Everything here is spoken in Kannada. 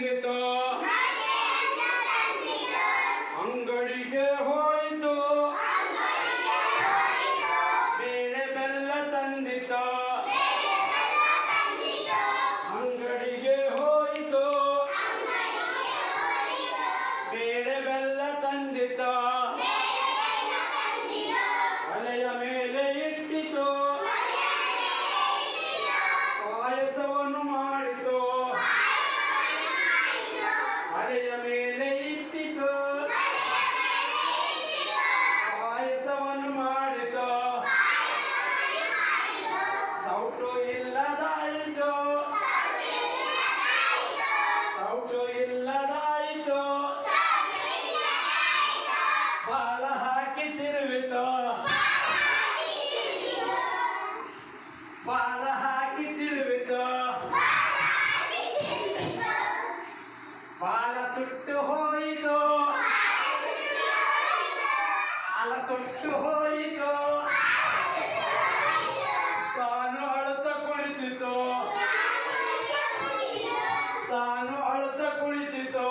ತಂದಿತ ಅಂಗಡಿಗೆ ಹೋಯಿತು. ಬೇಳೆ ಬೆಲ್ಲ ತಂದಿತ. ಅಂಗಡಿಗೆ ಹೋಯಿತು. ಬೇಳೆ ಬೆಲ್ಲ ತಂದಿತ. ಒಲೆಯ ಮೇಲೆ ಇಟ್ಟಿತು. ಪಾಯಸವನ್ನು ಮಾಡಿತು. ಸೌಟು ಇಲ್ಲದಾಯಿತು. ಸೌಟು ಇಲ್ಲದಾಯಿತು. ಬಾಲ ಹಾಕಿ ತಿರುವಿತು. ಬಾಲ ಸುಟ್ಟು ಹೋಯಿತು. ಬಾಲ ಸುಟ್ಟು ಹೋಯಿತು. ತಾನು ಅಳುತ್ತ ಕುಳಿತಿತು ತಾನು ಅಳುತ್ತ ಕುಳಿತಿತು